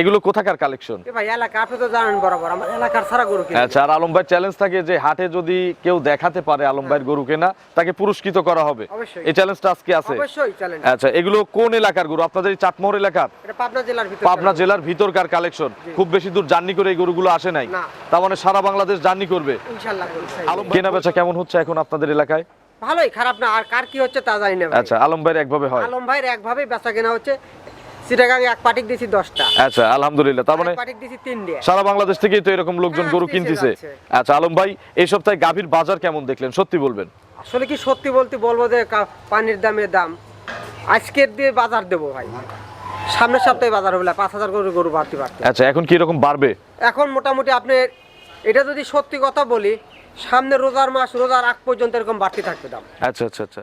এগুলো কোথাকার কালেকশন ভাই এলাকা আপনি তো জানেন বরাবর আমার এলাকার সারা গরু কিনে আচ্ছা আর আলম ভাই চ্যালেঞ্জ থাকে যে হাটে যদি কেউ দেখাতে পারে আলম ভাইয়ের গরু কেনা তাকে পুরস্কৃত করা হবে। এই চ্যালেঞ্জটা আজকে আছে। অবশ্যই চ্যালেঞ্জ আচ্ছা এগুলো কোন এলাকার গরু? আপনাদের চাটমোহর এলাকার? এটা পাবনা জেলার ভিতরে। পাবনা জেলার ভিতরকার কালেকশন খুব বেশি দূর জার্নি করে এই গরুগুলো আসে নাই। তার মানে সারা বাংলাদেশ জার্নি করবে। ইনশাআল্লাহ আলম কেনা বেচা কেমন হচ্ছে এখন আপনাদের এলাকায়? ভালোই খারাপ না। আর কার কি হচ্ছে তা জানি না। আচ্ছা আলম ভাইয়ের একভাবে হয়। আলম ভাইয়ের একভাবেই বেচা কেনা হচ্ছে। সিটাগাং এক পাটিক দিছি দশটা। আচ্ছা আলহামদুলিল্লাহ। তার মানে পাটিক দিছি তিন সারা বাংলাদেশ থেকেই তো এরকম লোকজন হ্যাঁ, গরু কিনতেছে। আচ্ছা আলম ভাই এই সপ্তাহে গাভীর বাজার কেমন দেখলেন? সত্যি বলবেন। আসলে কি সত্যি বলতে বলব যে পানির দামের দাম। আজকের দিয়ে বাজার দেবো ভাই। সামনের সপ্তাহে বাজার হবে পাঁচ হাজার করে গরু বাড়তে পারতে আচ্ছা এখন কি রকম বাড়বে? এখন মোটামুটি আপনি এটা যদি সত্যি কথা বলি সামনে রোজার মাস রোজার আগ পর্যন্ত এরকম বাড়তে থাকবে দাম। আচ্ছা আচ্ছা আচ্ছা।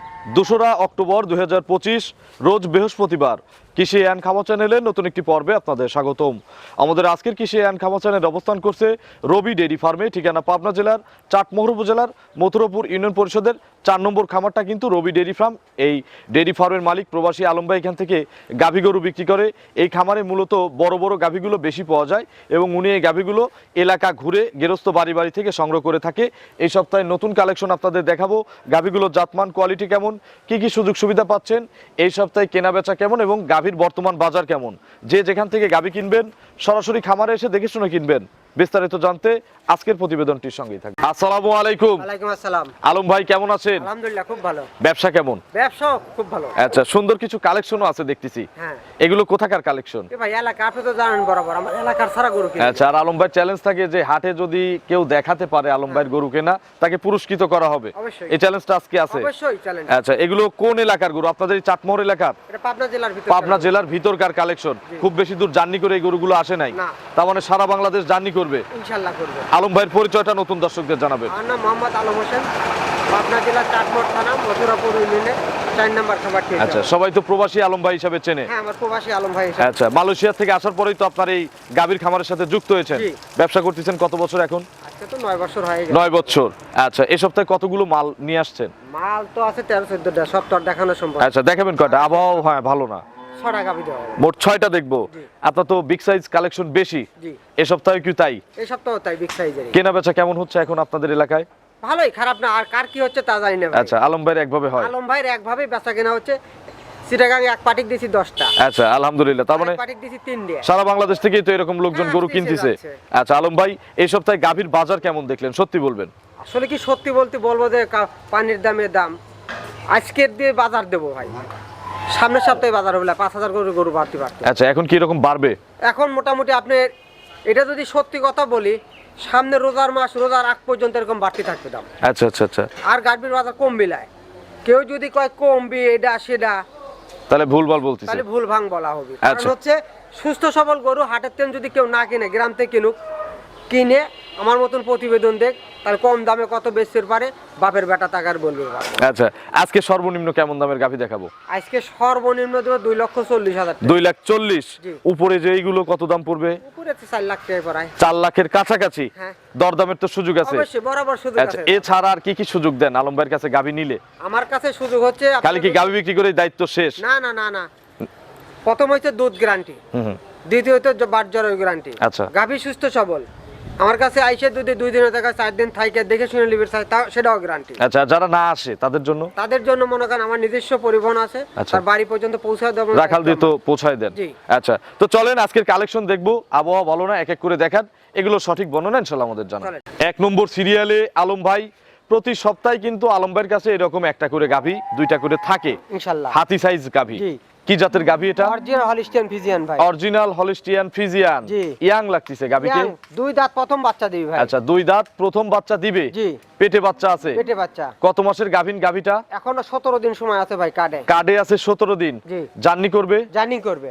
দোসরা অক্টোবর দুই হাজার পঁচিশ, রোজ বৃহস্পতিবার কৃষি অ্যান্ড খামা চ্যানেলের নতুন একটি পর্বে আপনাদের স্বাগতম। আমাদের আজকের কৃষি অ্যান্ড খামা চ্যানেল অবস্থান করছে রবি ডেরি ফার্মে, ঠিকানা পাবনা জেলার, চাটমোহর উপজেলার, মথুরাপুর ইউনিয়ন পরিষদের চার নম্বর খামারটা কিন্তু রবি ডেইরি ফার্ম। এই ডেইরি ফার্মের মালিক প্রবাসী আলম ভাই এখান থেকে গাভী গরু বিক্রি করে। এই খামারে মূলত বড় বড় গাভীগুলো বেশি পাওয়া যায় এবং উনি এই গাভীগুলো এলাকা ঘুরে গেরস্ত বাড়ি বাড়ি থেকে সংগ্রহ করে থাকে। এই সপ্তাহে নতুন কালেকশন আপনাদের দেখাবো। গাভীগুলোর জাতমান, কোয়ালিটি কেমন? কি কি সুযোগ সুবিধা পাচ্ছেন? এই সপ্তাহে কেনা বেচা কেমন এবং গাভীর বর্তমান বাজার কেমন? যে যেখান থেকে গাভী কিনবেন, সরাসরি খামারে এসে দেখে শুনে কিনবেন। বিস্তারিত জানতে আজকের প্রতিবেদনটির সঙ্গেই থাকবে আসসালামু আলাইকুম। ওয়ালাইকুম আসসালাম। আলম ভাই কেমন আছেন? আলহামদুলিল্লাহ খুব ভালো। ব্যবসা কেমন? ব্যবসা খুব ভালো। আচ্ছা সুন্দর কিছু কালেকশনও আছে দেখতেছি। হ্যাঁ। এগুলো কোথাকার কালেকশন? এ ভাই এলাকা আপনি তো জানেন বরাবর আমার এলাকার সারা গরু কিনে। আচ্ছা আর আলম ভাই চ্যালেঞ্জ থাকে যে হাটে যদি কেউ দেখাতে পারে আলম ভাইয়ের গরু কেনা তাকে পুরস্কৃত করা হবে। অবশ্যই। এই চ্যালেঞ্জটা আজকে আছে। অবশ্যই চ্যালেঞ্জ আচ্ছা এগুলো কোন এলাকার গরু? আপনাদের এই চাটমোহর এলাকার? এটা পাবনা জেলার ভিতরে পাবনা জেলার ভিতরকার কালেকশন খুব বেশি দূর জার্নি করে এই গরুগুলো আসে নাই। তার মানে সারা বাংলাদেশ জার্নি করবে? ইনশাআল্লাহ করবে। আলম ভাইয়ের পরিচয়টা নতুন দর্শকদের জানাবেন। আমার নাম মোহাম্মদ আলম হোসেন। পাবনা জেলার চাটমোট থানা মথুরাপুর ইউনিয়নে চার নম্বর খাবার আচ্ছা সবাই তো প্রবাসী আলম ভাই হিসাবে চেনে। হ্যাঁ আমার প্রবাসী আলম ভাই হিসেবে। আচ্ছা মালয়েশিয়া থেকে আসার পরেই তো আপনার এই গাভীর খামারের সাথে যুক্ত হয়েছেন। জি। ব্যবসা করতেছেন কত বছর এখন? আজকে তো নয় বছর হয়ে গেছে। নয় বছর। আচ্ছা এই সপ্তাহে কতগুলো মাল নিয়ে আসছেন? মাল তো আছে তেরো চোদ্দটা সব তো আর দেখানো সম্ভব আচ্ছা দেখাবেন কয়টা? আবহাওয়া হ্যাঁ ভালো না। ছটা গাভি দেওয়া হবে। মোট ছয়টা দেখব। আপনার তো বিগ সাইজ কালেকশন বেশি। এ সপ্তাহে কি তাই? এই সপ্তাহ তাই বিগ সাইজের কেনা বেচা কেমন হচ্ছে এখন আপনাদের এলাকায়? ভালোই খারাপ না। আর কার কি হচ্ছে তা জানি না আচ্ছা আলম ভাইয়ের একভাবে হয়। আলম ভাইয়ের একভাবেই বেচা কেনা হচ্ছে। সিটাগাং এক পাটিক দিছি দশটা। আচ্ছা আলহামদুলিল্লাহ। তার মানে পাটিক দিছি তিন সারা বাংলাদেশ থেকেই তো এরকম লোকজন হ্যাঁ, গরু কিনতেছে। আচ্ছা আলম ভাই এই সপ্তাহে গাভীর বাজার কেমন দেখলেন? সত্যি বলবেন। আসলে কি সত্যি বলতে বলব যে পানির দামের দাম। আজকের দিয়ে বাজার দেবো ভাই। সামনের সপ্তাহে বাজার হবে পাঁচ হাজার করে গরু বাড়তে পারতে আচ্ছা এখন কি রকম বাড়বে? এখন মোটামুটি আপনি এটা যদি সত্যি কথা বলি সামনে রোজার মাস রোজার আগ পর্যন্ত এরকম বাড়তে থাকবে দাম। আচ্ছা আচ্ছা আচ্ছা। আর গাড়বির বাজার কম বিলায়। কেউ যদি কয় কমবি এটা সেটা তাহলে ভুলভাল বলতেছে। তাহলে ভুল ভাং বলা হবে। কারণ আচ্ছা। হচ্ছে সুস্থ সবল গরু হাটের তেন যদি কেউ না কিনে গ্রাম থেকে কিনুক কিনে আমার মতন প্রতিবেদন দেখ তার কম দামে কত বেচতে পারে বাপের বেটা টাকার বলবে আচ্ছা আজকে সর্বনিম্ন কেমন দামের গাভি দেখাবো? আজকে সর্বনিম্ন দেবো দুই লক্ষ চল্লিশ হাজার দুই লাখ চল্লিশ? উপরে যে এইগুলো কত দাম পড়বে? উপরে তো চার লাখ টাকা পড়ায়। চার লাখের কাছাকাছি? হ্যাঁ। দরদামের তো সুযোগ আছে। অবশ্যই বরাবর সুযোগ আচ্ছা এছাড়া আর কি কি সুযোগ দেন আলম ভাইয়ের কাছে গাভি নিলে? আমার কাছে সুযোগ হচ্ছে খালি কি গাভি বিক্রি করে দায়িত্ব শেষ? না না না না। প্রথম হচ্ছে দুধ গ্যারান্টি। দ্বিতীয়ত বাট জ্বরের গ্যারান্টি আচ্ছা। গাভী সুস্থ সবল। আমার কাছে আইসে দুধে দুই দিনের দেখা চার দিন থাইকে দেখে শুনে তা সেটাও গ্যারান্টি আচ্ছা যারা না আসে তাদের জন্য? তাদের জন্য মনে করেন আমার নিজস্ব পরিবহন আছে আচ্ছা। তার বাড়ি পর্যন্ত পৌঁছায় দেবো। রাখাল দিয়ে তো পৌঁছায় দেন। আচ্ছা তো চলেন আজকের কালেকশন দেখব। আবহাওয়া বলো না? এক এক করে দেখান। এগুলো সঠিক বর্ণনা ইনশাল্লাহ আমাদের জানা এক নম্বর সিরিয়ালে আলম ভাই প্রতি সপ্তাহে কিন্তু আলম ভাইয়ের কাছে এরকম একটা করে গাভি দুইটা করে থাকে। ইনশাল্লাহ। হাতি সাইজ গাভি। জি। কি জাতের এটা? অরিজিনাল হলিস্টিয়ান ফিজিয়ান ভাই। অরিজিনাল হলিস্টিয়ান ফ্রিজিয়ান জি। ইয়াং লাগতেছে দুই দাঁত প্রথম বাচ্চা দিবি ভাই। আচ্ছা দুই দাঁত প্রথম বাচ্চা দিবে? জি। পেটে বাচ্চা আছে? পেটে বাচ্চা। কত মাসের গাভিন এখনও সতেরো দিন সময় আছে ভাই কার্ডে। কার্ডে আছে সতেরো দিন। জি। জার্নি করবে? জার্নি করবে।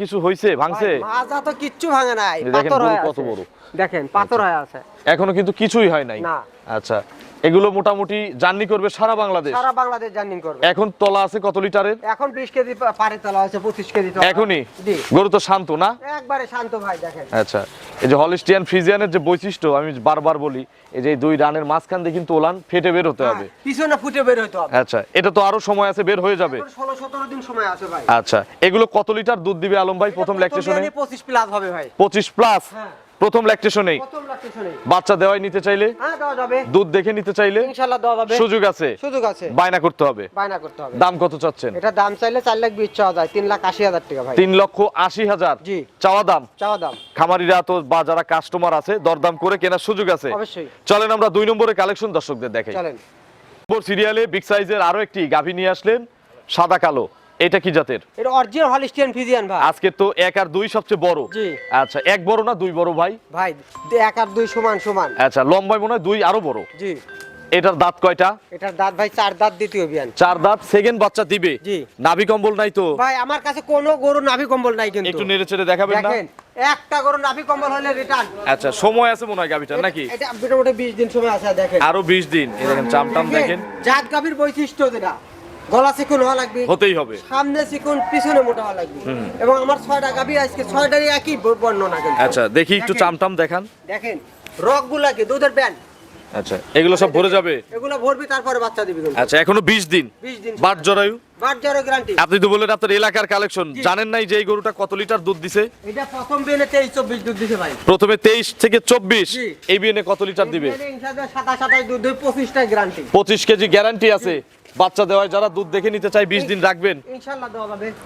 কিছু হয়েছে ভাঙছে? মাজা তো কিচ্ছু ভাঙে নাই। পাথর হয়ে কত আছে। বড়। দেখেন পাথর হয়ে আছে। এখনও কিন্তু কিছুই হয় নাই। না। আচ্ছা। এগুলো মোটামুটি জার্নি করবে সারা বাংলাদেশ? সারা বাংলাদেশ জার্নি করবে। এখন তলা আছে কত লিটারের? এখন বিশ কেজি পা- পাড়ে তোলা হয়েছে পঁচিশ কেজি তোলা। এখনই? গরু তো শান্ত না? একবারে শান্ত ভাই দেখেন। আচ্ছা এই যে হলিস্টিয়ান ফ্রিজিয়ানের যে বৈশিষ্ট্য আমি বারবার বলি এই যে দুই রানের মাঝখান দিয়ে কিন্তু ওলান ফেটে বের হতে হবে। হ্যাঁ, পিছনে ফুটে বের হইতে হবে। আচ্ছা এটা তো আরও সময় আছে বের হয়ে যাবে। ষোলো সতেরো দিন সময় আছে ভাই। আচ্ছা এগুলো কত লিটার দুধ দিবে আলম ভাই? প্রথম ল্যাকটেশনে পঁচিশ প্লাস হবে ভাই। পঁচিশ প্লাস হ্যাঁ। প্রথম ল্যাকটেশনেই বাচ্চা দেওয়াই নিতে চাইলে? হ্যাঁ দুধ দেখে নিতে চাইলে? ইনশাল্লাহ দেওয়া যাবে। সুযোগ আছে। সুযোগ আছে। বায়না করতে হবে। বায়না করতে হবে। দাম কত চাচ্ছেন? এটা দাম চাইলে চার লাখ বিশ চাওয়া যায়। তিন লাখ আশি হাজার টাকা ভাই। তিন লক্ষ আশি হাজার। জি। চাওয়া দাম? চাওয়া দাম। খামারিরা তো বা যারা কাস্টমার আছে দরদাম করে কেনার সুযোগ আছে। অবশ্যই। চলেন আমরা দুই নম্বরে কালেকশন দর্শকদের দেখাই। চলেন। সিরিয়ালে বিগ সাইজের আরও একটি গাভী নিয়ে আসলেন সাদা কালো। এটা কি জাতের? এটা অরিজিনাল হলিস্টিয়ান ফিজিয়ান ভাই। আজকে তো এক আর দুই সবচেয়ে বড়। জি। আচ্ছা এক বড় না দুই বড় ভাই? ভাই এক আর দুই সমান সমান। আচ্ছা লম্বায় মনে হয় দুই আরও বড়। জি। এটার দাঁত কয়টা? এটার দাঁত ভাই চার দাঁত দ্বিতীয় বিয়ান চার দাঁত সেকেন্ড বাচ্চা দিবে। জি। নাভি কম্বল নাই তো? ভাই আমার কাছে কোনো গরু নাভি কম্বল নাই কিন্তু। একটু নেড়ে চেড়ে দেখাবেন না? দেখেন একটা গরু নাভি কম্বল হলে রিটার্ন আচ্ছা সময় আছে মনে হয় গাভিটার নাকি? এটা মোটামুটি বিশ দিন সময় আছে দেখেন। আরও বিশ দিন। এই দেখেন চামটাম দেখেন। জাত গাভীর বৈশিষ্ট্য যেটা। গলা চিকন হওয়া লাগবে। হতেই হবে। সামনে চিকন পিছনে মোটা হওয়া লাগবে। এবং আমার ছয়টা গাভী আজকে ছয়টারই একই বর্ণনা কিন্তু। আচ্ছা দেখি একটু দেখেন। চামটাম দেখান। কি দুধের ব্যান আচ্ছা এগুলো সব ভরে যাবে? এগুলো ভরবি তারপরে বাচ্চা দিবি আচ্ছা এখনও বিশ দিন। বিশ দিন। বাট জরায়ু? বাট গ্যারান্টি আপনি তো বললেন আপনার এলাকার কালেকশন জানেন নাই যে এই গরুটা কত লিটার দুধ দিছে? এটা প্রথম বিয়েনে তেইশ চব্বিশ দুধ দিছে ভাই। প্রথমে তেইশ থেকে চব্বিশ। জি। এই বিয়ে কত লিটার দিবে? সাতাশ সাতাশ দুধ দুই পঁচিশটা গ্যারান্টি পঁচিশ কেজি গ্যারান্টি আছে। বাচ্চা দেওয়ায় যারা দুধ দেখে নিতে চায় বিশ দিন রাখবেন।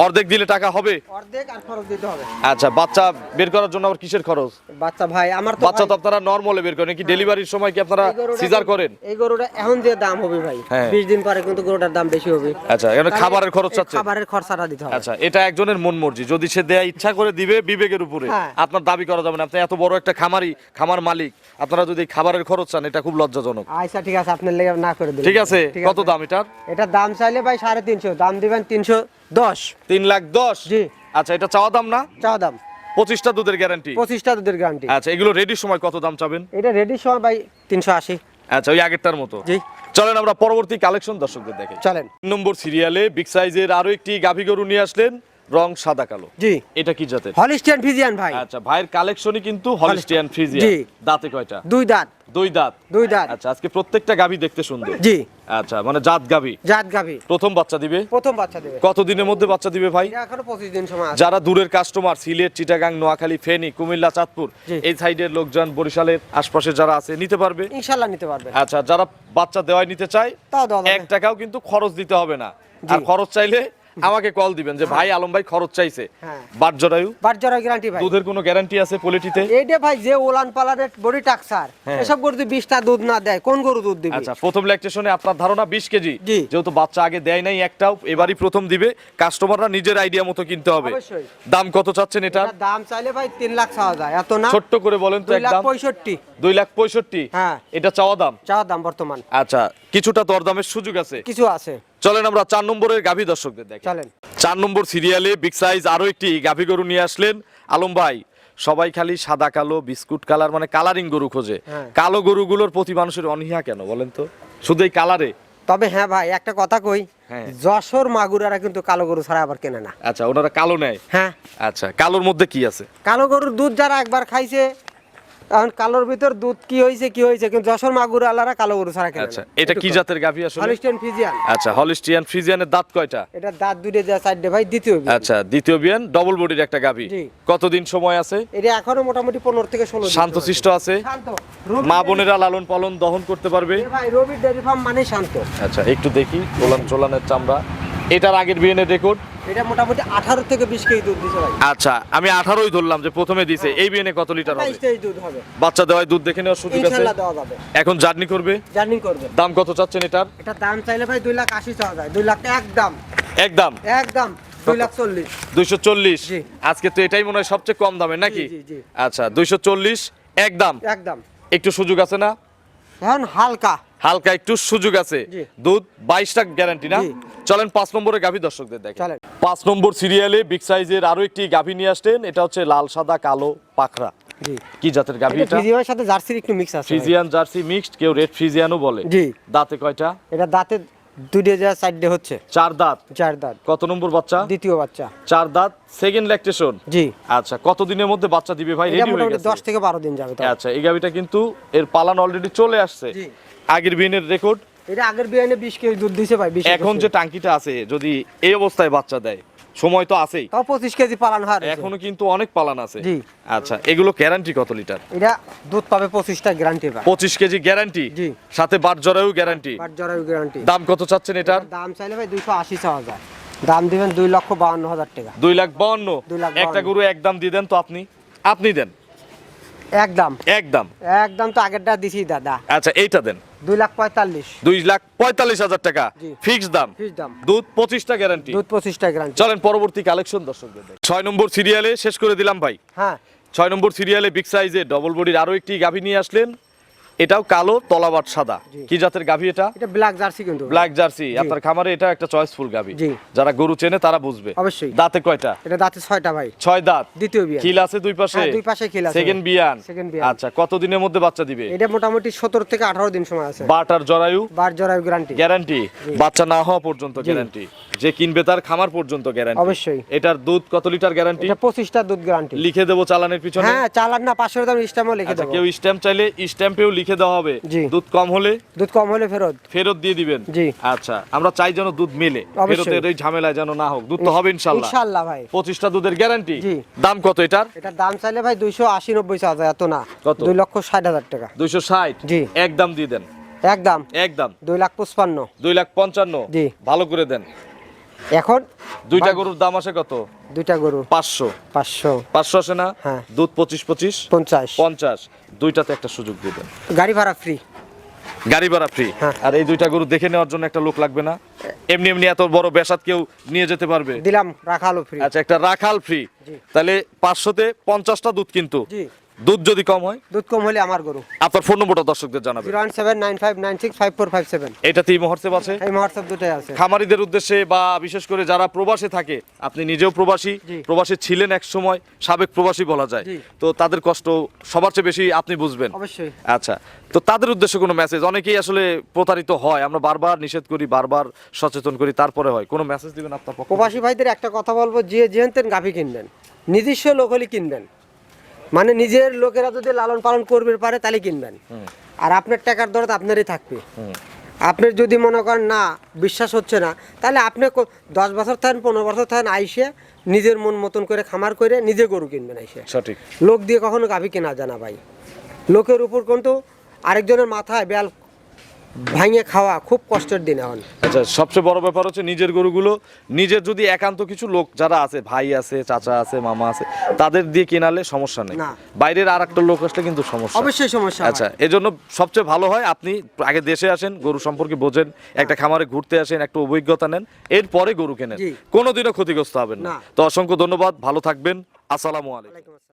অর্ধেক দিলে টাকা হবে? অর্ধেক আর খরচ দিতে হবে। আচ্ছা বাচ্চা বের করার জন্য আবার কিসের খরচ? বাচ্চা ভাই আমার তো বাচ্চা তো আপনারা নর্মালে বের করেন কি ডেলিভারির সময় কি আপনারা সিজার করেন? এই গরুটা এখন যে দাম হবে ভাই হ্যাঁ। বিশ দিন পরে কিন্তু গরুটার দাম বেশি হবে। আচ্ছা এখানে খাবারের খরচ চাচ্ছে খাবারের খরচাটা দিতে হবে। আচ্ছা এটা একজনের মন মর্জি। যদি সে দেয়া ইচ্ছা করে দিবে বিবেকের উপরে হ্যাঁ। আপনার দাবি করা যাবে না। আপনি এত বড় একটা খামারি খামার মালিক আপনারা যদি খাবারের খরচ চান এটা খুব লজ্জাজনক। আচ্ছা ঠিক আছে আপনার লেগে না করে দিন ঠিক আছে। কত দাম এটার? এটা দাম চাইলে ভাই সাড়ে তিনশো দাম দিবেন তিনশো দশ। তিন লাখ দশ? জি। আচ্ছা এটা চাওয়া দাম না? চাওয়া দাম। পঁচিশটা দুধের গ্যারান্টি পঁচিশটা দুধের গ্যারান্টি আচ্ছা এগুলো রেডির সময় কত দাম চাবেন? এটা রেডির সময় ভাই তিনশো আশি। আচ্ছা ওই আগেরটার মতো। জি। চলেন আমরা পরবর্তী কালেকশন দর্শকদের দেখে চলেন। নম্বর সিরিয়ালে বিগ সাইজের আরও একটি গাভী গরু নিয়ে আসলেন। রং সাদা কালো। জি। এটা কি জাতের? হলিস্টিয়ান ফিজিয়ান ভাই। আচ্ছা ভাইয়ের কালেকশনই কিন্তু হলিস্টিয়ান ফ্রিজিয়ান জি। দাঁতে কয়টা? দুই দাঁত। দুই দাঁত। দুই দাঁত। আচ্ছা আজকে প্রত্যেকটা গাভী দেখতে সুন্দর। জি। আচ্ছা মানে জাত গাভী। জাত গাভি। প্রথম বাচ্চা দিবে? প্রথম বাচ্চা দেবে। কত দিনের মধ্যে বাচ্চা দিবে ভাই? এখনও পঁচিশ দিন সময় আছে। যারা দূরের কাস্টমার সিলেট চিটাগাং নোয়াখালী ফেনী কুমিল্লা চাঁদপুর এই সাইডের লোকজন বরিশালের আশপাশে যারা আছে নিতে পারবে? ইনশাল্লাহ নিতে পারবে। আচ্ছা যারা বাচ্চা দেওয়াই নিতে চায় তাও যাবে। এক টাকাও কিন্তু খরচ দিতে হবে না। আর খরচ চাইলে আমাকে কল দিবেন যে ভাই আলম ভাই খরচ চাইছে। হ্যাঁ। বাট জরায়ু বাট জ্বর গ্যারান্টি ভাই। দুধের কোনো গ্যারান্টি আছে পলিটিতে? এইটা ভাই যে ওলান পালারের বডি টাকসার হ্যাঁ। এসব গরু যদি বিশটা দুধ না দেয় কোন গরু দুধ দিবে? আচ্ছা প্রথম ল্যাকটেশনে আপনার ধারণা বিশ কেজি। যেহেতু বাচ্চা আগে দেয় নাই একটাও এবারই প্রথম দিবে। কাস্টমাররা নিজের আইডিয়া মতো কিনতে হবে। অবশ্যই। দাম কত চাচ্ছেন এটা দাম চাইলে ভাই তিন লাখ চাওয়া যায়। এত না? ছোট্ট করে বলেন তো একদম পঁয়ষট্টি। দুই লাখ পঁয়ষট্টি? হ্যাঁ। এটা চাওয়া দাম? চাওয়া দাম বর্তমান। আচ্ছা কিছুটা দরদামের সুযোগ আছে? কিছু আছে। চলেন আমরা চার নম্বরের গাভী দর্শকদের দেখি। চলেন। চার নম্বর সিরিয়ালে বিগ সাইজ আরও একটি গাভী গরু নিয়ে আসলেন। আলম ভাই সবাই খালি সাদা কালো বিস্কুট কালার মানে কালারিং গরু খোঁজে। হ্যাঁ। কালো গরুগুলোর প্রতি মানুষের অনীহা কেন বলেন তো? শুধু এই কালারে? তবে হ্যাঁ ভাই একটা কথা কই হ্যাঁ। যশোর মাগুরারা কিন্তু কালো গরু ছাড়া আবার কেনে না। আচ্ছা ওনারা কালো নেয়? হ্যাঁ। আচ্ছা কালোর মধ্যে কি আছে? কালো গরুর দুধ যারা একবার খাইছে এখন কালোর ভিতর দুধ কি হয়েছে কি হয়েছে কিন্তু যশোর মাগুর আলারা কালো গরু ছাড়া কেনে আচ্ছা এটা কি জাতের গাভী আসলে? Holstein Friesian. আচ্ছা হলিস্টিয়ান ফ্রিজিয়ানের দাঁত কয়টা? এটা দাঁত দুটে যা চারটে ভাই দ্বিতীয় বিয়ে। আচ্ছা দ্বিতীয় বিয়ান ডবল বডির একটা গাভী। জি। কতদিন সময় আছে? এটা এখনও মোটামুটি পনেরো থেকে ষোলো দিন শান্তশিষ্ট আছে? শান্ত। মা বোনেরা লালন পালন দহন করতে পারবে? ভাই রবি ডেয়ারি ফার্ম মানে শান্ত। আচ্ছা একটু দেখি ওলান চোলানের চামড়া। এটার আগের বিয়েনের রেকর্ড এটা মোটামুটি আঠারো থেকে বিশ কেজি দুধ দিছে ভাই। আচ্ছা আমি আঠারোই ধরলাম যে প্রথমে দিছে এই বিয়েনে কত লিটার হবে? দুধ হবে। বাচ্চা দেওয়ায় দুধ দেখে নেওয়ার সুযোগ আছে? ইনশাল্লাহ দেওয়া যাবে। এখন জার্নি করবে? জার্নি করবে। দাম কত চাচ্ছেন এটার? এটা দাম চাইলে ভাই দুই লাখ আশি চাওয়া যায়। দুই লাখ একদম একদম একদম দুইশো চল্লিশ? আজকে তো এটাই মনে হয় সবচেয়ে কম দামের নাকি। আচ্ছা দুইশো চল্লিশ একদম একদম একটু সুযোগ আছে না? হালকা। হালকা একটু সুযোগ আছে। দুধ বাইশটা গ্যারান্টি না? চলেন পাঁচ নম্বরে গাভী দর্শকদের দেখেন পাঁচ নম্বর সিরিয়ালে বিগ সাইজের আরও একটি গাভী নিয়ে আসতেন এটা হচ্ছে লাল সাদা কালো পাখরা। কি জাতের গাভী এটা সাথে জার্সির একটু মিক্স আছে। ফ্রিজিয়ান জার্সি মিক্সড কেউ রেড ফ্রিজিয়ানও বলে। জি। দাঁতে কয়টা? এটা দাঁতে দুইটা যা চারটে হচ্ছে। চার দাঁত? চার দাঁত। কত নম্বর বাচ্চা? দ্বিতীয় বাচ্চা। চার দাঁত সেকেন্ড ল্যাকটেশন জি। আচ্ছা কত দিনের মধ্যে বাচ্চা দিবে ভাই? রেডি হয়ে গেছে? দশ থেকে বারো দিন যাবে আচ্ছা এই গাভিটা কিন্তু এর পালান অলরেডি চলে আসছে। আগের বিনের রেকর্ড এটা আগের বিয়ানে বিশ কেজি দুধ দিছে ভাই এখন যে টাঙ্কিটা আছে যদি এই অবস্থায় বাচ্চা দেয় সময় তো আছেই। তাও পঁচিশ কেজি পালান হয় এখনও কিন্তু অনেক পালান আছে। জি। আচ্ছা এগুলো গ্যারান্টি কত লিটার এটা দুধ পাবে পঁচিশটা গ্যারান্টি পায় পঁচিশ কেজি গ্যারান্টি জি। সাথে বাট জরায়ু গ্যারান্টি পাঁচ জরায়ু গ্যারান্টি দাম কত চাচ্ছেন এটার? দাম চাইলে ভাই দুইশো আশি চাওয়া যায়। দাম দিবেন দুই লক্ষ বাউন্ন হাজার টাকা। দুই লাখ বাউন্ন দুই লাখ একটা বাউন্ন। গরু একদম দিয়ে দেন তো আপনি? আপনি দেন। একদম। একদম। একদম তো আগেরটা দিছি দাদা। আচ্ছা এইটা দেন। দুই লাখ পঁয়তাল্লিশ। দুই লাখ পঁয়তাল্লিশ হাজার টাকা। ফিক্স দাম। দাম। দুধ পঁচিশটা গ্যারান্টি দুধ পঁচিশটা গ্যারান্টি চলেন পরবর্তী কালেকশন দর্শকদের ছয় নম্বর সিরিয়ালে শেষ করে দিলাম ভাই। হ্যাঁ। ছয় নম্বর সিরিয়ালে বিগ সাইজে ডবল বডির আরও একটি গাভী নিয়ে আসলেন। এটাও কালো তলাবাট সাদা। কি জাতের গাভী এটা? এটা ব্ল্যাক জার্সি কিন্তু। ব্ল্যাক জার্সি আপনার খামারে এটা একটা চয়েসফুল গাভী। যারা গরু চেনে তারা বুঝবে। অবশ্যই। দাঁতে কয়টা? এটা দাঁতে ছয়টা ভাই। ছয় দাঁত। দ্বিতীয় বিয়ান খিল আছে দুই পাশে? হ্যাঁ, দুই পাশে খিল আছে। সেকেন্ড বিয়ান Second বিয়ান। আচ্ছা কত দিনের মধ্যে বাচ্চা দিবে? এটা মোটামুটি সতেরো থেকে আঠারো দিন সময় আছে। বাট আর জরায়ু? বার জরায়ু গ্যারান্টি গ্যারান্টি বাচ্চা না হওয়া পর্যন্ত গ্যারান্টি যে কিনবে তার খামার পর্যন্ত গ্যারান্টি অবশ্যই। এটার দুধ কত লিটার গ্যারান্টি এটা পঁচিশটা দুধ গ্যারান্টি লিখে দেবো চালানের পিছনে। হ্যাঁ চালান না পাঁচশো দাম স্টামও লিখে আচ্ছা দেবো। কেউ স্ট্যাম্প চাইলে স্ট্যাম্পেও লিখে দেওয়া হবে। দুধ কম হলে? দুধ কম হলে ফেরত। ফেরত দিয়ে দিবেন? জি। আচ্ছা আমরা চাই যেন দুধ মেলে। ফেরতের এই ঝামেলায় যেন না হোক। দুধ তো হবে ইনশাল্লাহ ইনশাল্লাহ ভাই। পঁচিশটা দুধের গ্যারান্টি জি। দাম কত এটার? এটা দাম চাইলে ভাই দুইশো আশি নব্বই চাওয়া যায় এত না। কত? দুই লক্ষ ষাট হাজার টাকা। দুইশো ষাট? জি। একদম দিয়ে দেন। একদম একদম দুই লাখ পঁচপান্ন। দুই লাখ পঞ্চান্ন? জি। ভালো করে দেন। এখন? দুইটা গরুর দাম আসে কত? দুইটা গরু। পাঁচশো। পাঁচশো। পাঁচশো আসে না? হ্যাঁ। দুধ পঁচিশ পঁচিশ? পঞ্চাশ। পঞ্চাশ। দুইটাতে একটা সুযোগ দিবেন গাড়ি ভাড়া ফ্রি গাড়ি ভাড়া ফ্রি হ্যাঁ। আর এই দুইটা গরু দেখে নেওয়ার জন্য একটা লোক লাগবে না। এমনি এমনি এত বড় বেসাদ কেউ নিয়ে যেতে পারবে। দিলাম রাখাল ফ্রি আচ্ছা একটা রাখাল ফ্রি। তাহলে পাঁচশোতে পঞ্চাশটা দুধ কিন্তু। জি। দুধ যদি কম হয়? দুধ কম হলে আমার গরু। আপনার ফোন নম্বরটা দর্শকদের জানাবেন। Zero one seven nine five nine six five four five seven. এটাতেই মহর্সেব আছে। এই হোয়াটসঅ্যাপ দুটাই আছে। খামারিদের উদ্দেশ্যে বা বিশেষ করে যারা প্রবাসে থাকে আপনি নিজেও প্রবাসী। প্রবাসী ছিলেন এক সময় সাবেক প্রবাসী বলা যায়। তো তাদের কষ্ট সবার চেয়ে বেশি আপনি বুঝবেন। অবশ্যই। আচ্ছা তো তাদের উদ্দেশ্যে কোনো মেসেজ অনেকেই আসলে প্রতারিত হয়। আমরা বারবার নিষেধ করি বারবার সচেতন করি তারপরে হয়। কোনো মেসেজ দিবেন আপনার প্রবাসী ভাইদের একটা কথা বলব যে যেহেন গাভী কিনবেন নিজস্ব লোক হলে কিনবেন। মানে নিজের লোকেরা যদি লালন পালন করবে পারে তাহলে কিনবেন। আর আপনার টাকার দরদ আপনারই থাকবে। আপনি যদি মনে করেন না বিশ্বাস হচ্ছে না তাহলে আপনি দশ বছর থাকেন পনেরো বছর থাকেন আইসে নিজের মন মতন করে খামার করে নিজে গরু কিনবেন আইসে। সঠিক। লোক দিয়ে কখনো গাভী কেনা জানা ভাই। লোকের উপর কিন্তু আরেকজনের মাথায় বেল ভাঙিয়ে খাওয়া খুব কষ্টের দিন এখন। আচ্ছা সবচেয়ে বড় ব্যাপার হচ্ছে নিজের গরুগুলো নিজের যদি একান্ত কিছু লোক যারা আছে ভাই আছে চাচা আছে মামা আছে তাদের দিয়ে কেনালে সমস্যা নেই। বাইরের আর একটা লোক আসলে কিন্তু সমস্যা। অবশ্যই সমস্যা। আচ্ছা এজন্য সবচেয়ে ভালো হয় আপনি আগে দেশে আসেন গরু সম্পর্কে বোঝেন একটা খামারে ঘুরতে আসেন একটা অভিজ্ঞতা নেন এরপরে গরু কেনেন। কোনোদিনও ক্ষতিগ্রস্ত হবেন না। তো অসংখ্য ধন্যবাদ ভালো থাকবেন আসসালামু আলাইকুম।